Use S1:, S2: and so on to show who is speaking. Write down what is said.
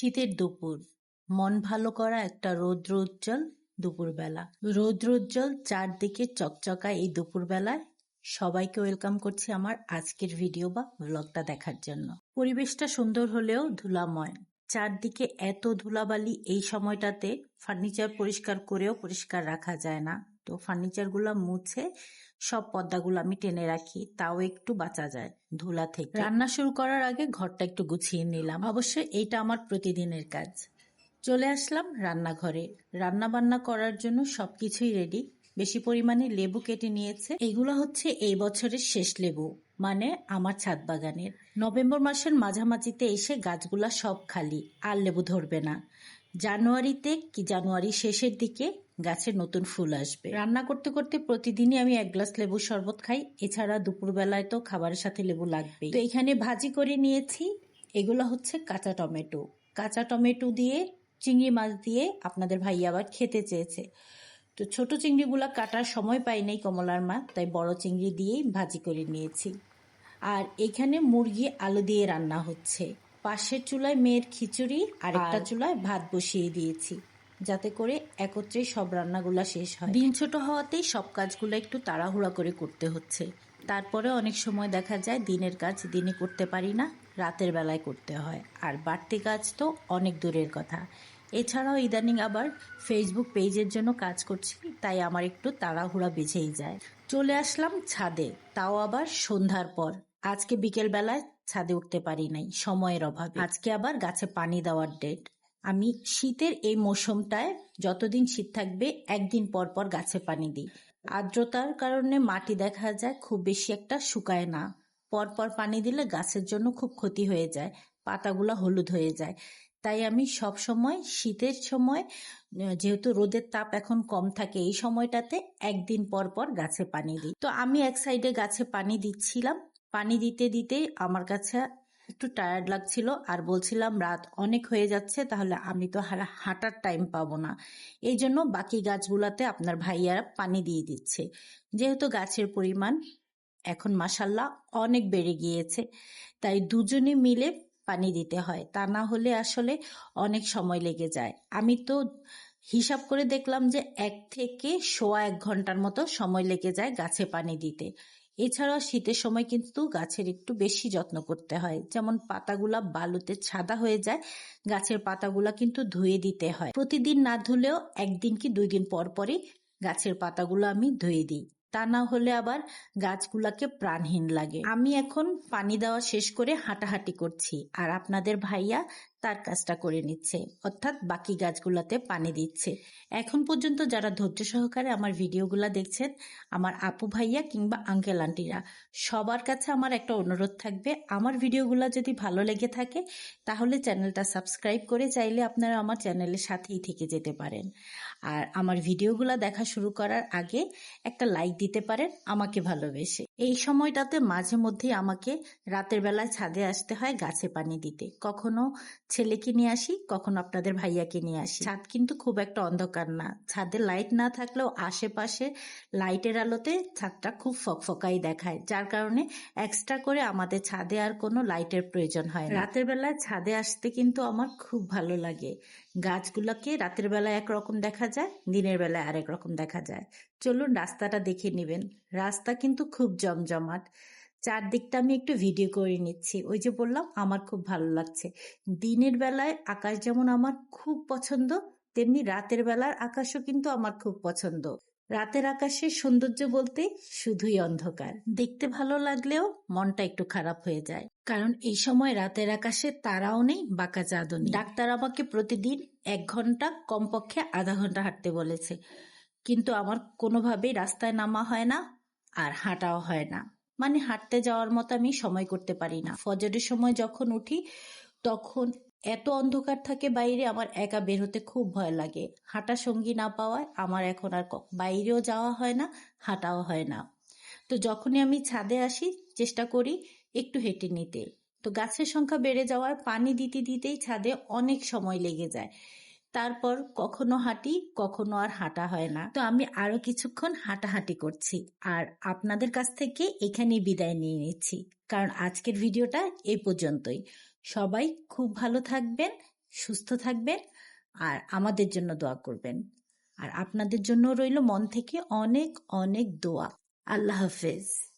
S1: শীতের দুপুর। মন ভালো করা একটা রৌদ্র উজ্জ্বল দুপুরবেলা। রৌদ্র উজ্জ্বল চারদিকে চকচকা এই দুপুরবেলায়। সবাইকে ওয়েলকাম করছি আমার আজকের ভিডিও বা ব্লগটা দেখার জন্য। পরিবেশটা সুন্দর হলেও ধুলাময়। চারদিকে এত ধুলাবালি এই সময়টাতে ফার্নিচার পরিষ্কার করেও পরিষ্কার রাখা যায় না। তো ফার্নিচারগুলো মুছে সব পর্দাগুলো আমি টেনে রাখি তাও একটু বাঁচা যায় ধুলা থেকে। রান্না শুরু করার আগে ঘরটা একটু গুছিয়ে নিলাম। অবশ্যই এইটা আমার প্রতিদিনের কাজ। চলে আসলাম রান্নাঘরে। রান্না বান্না করার জন্য সবকিছুই রেডি বেশি পরিমাণে লেবু কেটে নিয়েছে। এগুলো হচ্ছে এই বছরের শেষ লেবু মানে আমার ছাদ বাগানের। নভেম্বর মাসের মাঝামাঝিতে এসে গাছগুলা সব খালি আর লেবু ধরবে না। জানুয়ারিতে কি জানুয়ারি শেষের দিকে গাছে নতুন ফুল আসবে? রান্না করতে করতে প্রতিদিনই আমি এক গ্লাস লেবু শরবত খাই। এছাড়া দুপুরবেলায় তো খাবারের সাথে লেবু লাগবে তো এখানে ভাজি করে নিয়েছি। এগুলো হচ্ছে কাঁচা টমেটো। কাঁচা টমেটো দিয়ে, চিংড়ি মাছ দিয়ে আপনাদের ভাই আবার খেতে চেয়েছে। তো ছোট চিংড়িগুলো কাটার সময় পাই নাই কমলার মা, তাই বড় চিংড়ি দিয়েই ভাজি করে নিয়েছি। আর এখানে মুরগি আলু দিয়ে রান্না হচ্ছে। পাশের চুলায় মেয়ের খিচুড়ি আর একটা চুলায় ভাত বসিয়ে দিয়েছি যাতে করে একত্রে সব রান্নাগুলা শেষ হয়। দিন ছোট হওয়াতেই সব কাজগুলো একটু তাড়াহুড়া করে করতে হচ্ছে। তারপরে অনেক সময় দেখা যায় দিনের কাজ দিনে করতে পারি না রাতের বেলায় করতে হয়। আর বাড়তি কাজ তো অনেক দূরের কথা। এছাড়াও ইদানিং আবার ফেসবুক পেজের জন্য কাজ করছি তাই আমার একটু তাড়াহুড়া বেঁচেই যায়। চলে আসলাম ছাদে তাও আবার সন্ধ্যার পর। আজকে বিকেল বেলায় ছাদে উঠতে পারি নাই সময়ের অভাবে। আজকে আবার গাছে পানি দেওয়ার ডেট আমি শীতের এই মৌসুমটায় যতদিন শীত থাকবে একদিন পর পর গাছে পানি দিই। আর্দ্রতার কারণে মাটি দেখা যায় খুব বেশি একটা শুকায় না। পরপর পানি দিলে গাছের জন্য খুব ক্ষতি হয়ে যায় পাতাগুলো হলুদ হয়ে যায়। তাই আমি সব সময় শীতের সময় যেহেতু রোদের তাপ এখন কম থাকে এই সময়টাতে একদিন পর পর গাছে পানি দিই। তো আমি এক সাইডে গাছে পানি দিচ্ছিলাম পানি দিতে দিতে আমার কাছে একটু টায়ার্ড লাগছিল আর বলছিলাম, রাত অনেক হয়ে যাচ্ছে, তাহলে আমি তো হাঁটার টাইম পাবো না। এই জন্য বাকি গাছগুলাতে আপনার ভাইয়ারা পানি দিয়ে দিচ্ছে। যেহেতু গাছের পরিমাণ এখন মাসাল্লাহ অনেক বেড়ে গিয়েছে, তাই দুজনে মিলে পানি দিতে হয়। তা না হলে আসলে অনেক সময় লেগে যায়। আমি তো হিসাব করে দেখলাম যে এক থেকে সোয়া এক ঘণ্টার মতো সময় লেগে যায় গাছে পানি দিতে। এছাড়াও শীতের সময় কিন্তু গাছের একটু বেশি যত্ন করতে হয়। যেমন পাতাগুলা বালুতে ছাদা হয়ে যায়, গাছের পাতাগুলা কিন্তু ধুয়ে দিতে হয়। প্রতিদিন না ধুলেও একদিন কি দুই দিন পর পরই গাছের পাতাগুলো আমি ধুয়ে দিই। তা না হলে আবার গাছগুলাকে প্রাণহীন লাগে। আমি এখন পানি দেওয়া শেষ করে হাঁটাহাঁটি করছি আর আপনাদের ভাইয়া তার কাজটা করে নিচ্ছে, অর্থাৎ বাকি গাছগুলাতে পানি দিচ্ছে। এখন পর্যন্ত যারা ধৈর্য সহকারে আমার ভিডিওগুলা দেখছেন, আমার আপু ভাইয়া কিংবা আঙ্কেল আন্টিরা, সবার কাছে আমার একটা অনুরোধ থাকবে, আমার ভিডিওগুলো যদি ভালো লেগে থাকে, তাহলে চ্যানেলটা সাবস্ক্রাইব করে চাইলে আপনারা আমার চ্যানেলের সাথেই থেকে যেতে পারেন। আর আমার ভিডিওগুলো দেখা শুরু করার আগে একটা লাইক দিতে পারেন, আমাকে ভালোবেসে। এই সময়টাতে মাঝে মধ্যেই আমাকে রাতের বেলায় ছাদে আসতে হয় গাছে পানি দিতে। কখনো ছেলেকে নিয়ে আসি, কখনো আপনাদের ভাইয়াকে নিয়ে আসি। ছাদ কিন্তু খুব একটা অন্ধকার না। ছাদে লাইট না থাকলেও আশেপাশে লাইটের আলোতে ছাদটা খুব ফকফকাই দেখায়, যার কারণে এক্সট্রা করে আমাদের ছাদে আর কোনো লাইটের প্রয়োজন হয় রাতের বেলায় ছাদে আসতে কিন্তু আমার খুব ভালো লাগে। গাছগুলোকে রাতের বেলায় একরকম দেখা যায়, দিনের বেলায় আরেক রকম দেখা যায়। চলুন রাস্তাটা দেখে নেবেন। রাস্তা কিন্তু খুব জমজমাট। চারদিকটা আমি একটু ভিডিও করে নিচ্ছি। ওই যে বললাম, আমার খুব ভালো লাগছে। দিনের বেলায় আকাশ যেমন আমার খুব পছন্দ, তেমনি রাতের বেলার আকাশও কিন্তু আমার খুব পছন্দ। রাতের আকাশের সৌন্দর্য বলতে শুধুই অন্ধকার। দেখতে ভালো লাগলেও মনটা একটু খারাপ হয়ে যায়। কারণ এই সময় রাতের আকাশে তারাও নেই, বাঁকা চাঁদও নেই। ডাক্তার আমাকে প্রতিদিন এক ঘণ্টা, কমপক্ষে আধা ঘণ্টা হাঁটতে বলেছে। কিন্তু আমার কোনোভাবেই রাস্তায় নামা হয় না আর হাঁটাও হয় না। মানে হাঁটতে যাওয়ার মতো আমি সময় করতে পারি না। ফজরের সময় যখন উঠি, তখন এত অন্ধকার থাকে বাইরে, আমার একা বের হতে খুব ভয় লাগে। হাঁটা সঙ্গী না পাওয়ায় আমার এখন আর বাইরেও যাওয়া হয় না, হাঁটাও হয় না। তো যখনই আমি ছাদে আসি, চেষ্টা করি একটু হেঁটে নিতে। তো গাছের সংখ্যা বেড়ে যাওয়ার পানি দিতে দিতেই ছাদে অনেক সময় লেগে যায়। তারপর কখনো হাঁটি, কখনো আর হাঁটা হয় না। তো আমি আরও কিছুক্ষণ হাঁটাহাঁটি করছি। আর আপনাদের কাছ থেকে এখানে বিদায় নিয়ে নিচ্ছি। কারণ আজকের ভিডিওটা এই পর্যন্তই। সবাই খুব ভালো থাকবেন, সুস্থ থাকবেন আর আমাদের জন্য দোয়া করবেন। আর আপনাদের জন্য রইল মন থেকে অনেক অনেক দোয়া। আল্লাহ হাফেজ।